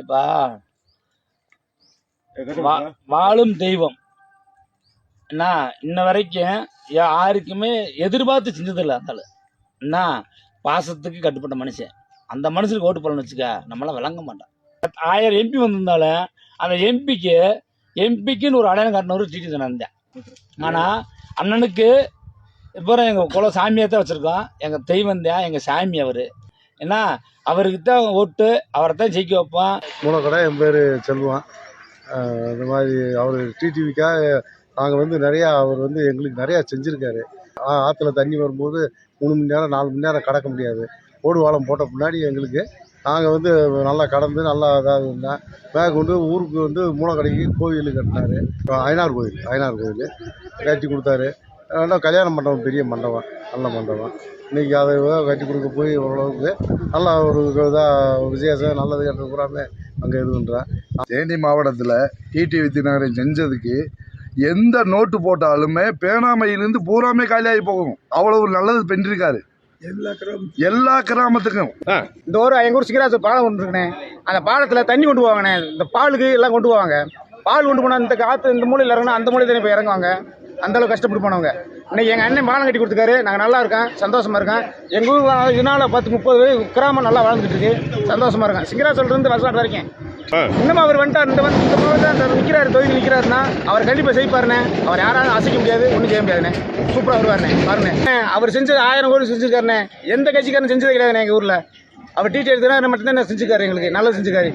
இப்பா வா- வாழும் தெய்வம். என்ன இன்ன வரைக்கும் யாருக்குமே எதிர்பார்த்து செஞ்சதில்லை அந்த என்ன பாசத்துக்கு கட்டுப்பட்ட மனுஷன். அந்த மனுஷனுக்கு ஓட்டு போடணும்னு வச்சுக்க நம்மளாம் விளங்க மாட்டோம் ஆயிரம் எம்பி வந்திருந்தாலும் அந்த எம்பிக்கு எம்பிக்குன்னு ஒரு அடையாளம் காட்டினவர் டிடி தினந்தேன் ஆனால் அண்ணனுக்கு இப்போ எங்கள் குல சாமியை தான் வச்சுருக்கோம். எங்கள் தெய்வம் தான் எங்கள் சாமி அவர். ஏன்னா அவருக்கு தான் ஓட்டு அவரை தான் ஜெயிக்க வைப்போம் மூலக்கடை என் பேர் செல்வம் இந்த மாதிரி அவர் டிடிவிக்காக நாங்கள் வந்து நிறையா அவர் வந்து எங்களுக்கு நிறையா செஞ்சுருக்காரு. ஆற்றுல தண்ணி வரும்போது மூணு மணி நேரம் நாலு மணி நேரம் கடக்க முடியாது. ஓடு வாழம் போட்ட முன்னாடி எங்களுக்கு நாங்கள் வந்து நல்லா கடந்து நல்லா இதாக இருந்தேன் மேலே கொண்டு ஊருக்கு வந்து மூலக்கடைக்கு கோவில் கட்டினாரு. ஐநார் கோயில் ஐநார் கோயில் கட்டி கொடுத்தாரு. இன்னும் கல்யாண மண்டபம் பெரிய மண்டபம் நல்ல மண்டபம். இன்றைக்கி அதை கட்டி கொடுக்க போய் ஓரளவுக்கு நல்லா ஒரு இதாக விசேஷம் நல்லது கெட்டது பூராமே அங்கே இது பண்ணுறேன் தேனி மாவட்டத்தில் டிடிவி தினகரன் செஞ்சதுக்கு எந்த நோட்டு போட்டாலுமே பேனாமையிலிருந்து பூராமே காலியாகி போகும். அவ்வளவு நல்லது பண்ணிருக்காரு. எல்லா கிராமத்துக்கும். இந்த ஒரு எங்கள் ஊர் சிங்கராஜ் பாலம் ஒன்று இருக்குண்ணே. அந்த பாலத்தில் தண்ணி கொண்டு போவாங்கண்ணே. இந்த பாலுக்கு எல்லாம் கொண்டு போவாங்க. பால் கொண்டு போனால் இந்த காற்று இந்த மூலையில் இறங்கணும் அந்த மூலையில் தானே போய் இறங்குவாங்க. அந்த அளவுக்கு கஷ்டப்பட்டு போனவங்க இன்னைக்கு எங்கள் அண்ணன் பாலம் கட்டி கொடுத்துருக்காரு. நாங்கள் நல்லா இருக்கோம். சந்தோஷமா இருக்கோம். எங்கள் ஊர் இதனால் பத்து முப்பது கிராமம் நல்லா வாழ்ந்துட்டு இருக்கு. சந்தோஷமா இருக்கோம். சிங்கராஜ்லேருந்து வசலாட் வரைக்கும். இன்னும் அவர் வந்துட்டார். இந்த வந்து இந்த மாவட்டம் நிற்கிறாரு தொகுதி நிற்கிறாருன்னா அவர் கண்டிப்பாக செய்ப்பாருண்ணே அவர் யாராலும் அசைக்க முடியாது ஒன்றும் செய்ய முடியாதுண்ணே. சூப்பராக வருவாருண்ணே. பாருண்ணே. அவர் செஞ்சது ஆயிரம் கோடி செஞ்சிருக்காருண்ணே. எந்த கட்சிக்காரன் செஞ்சதே கிடையாதுண்ணே எங்கள் ஊரில். அவர் டீச்சர் எடுத்துனா மட்டும்தான் செஞ்சுக்காரு எங்களுக்கு. நல்லா செஞ்சுக்காரு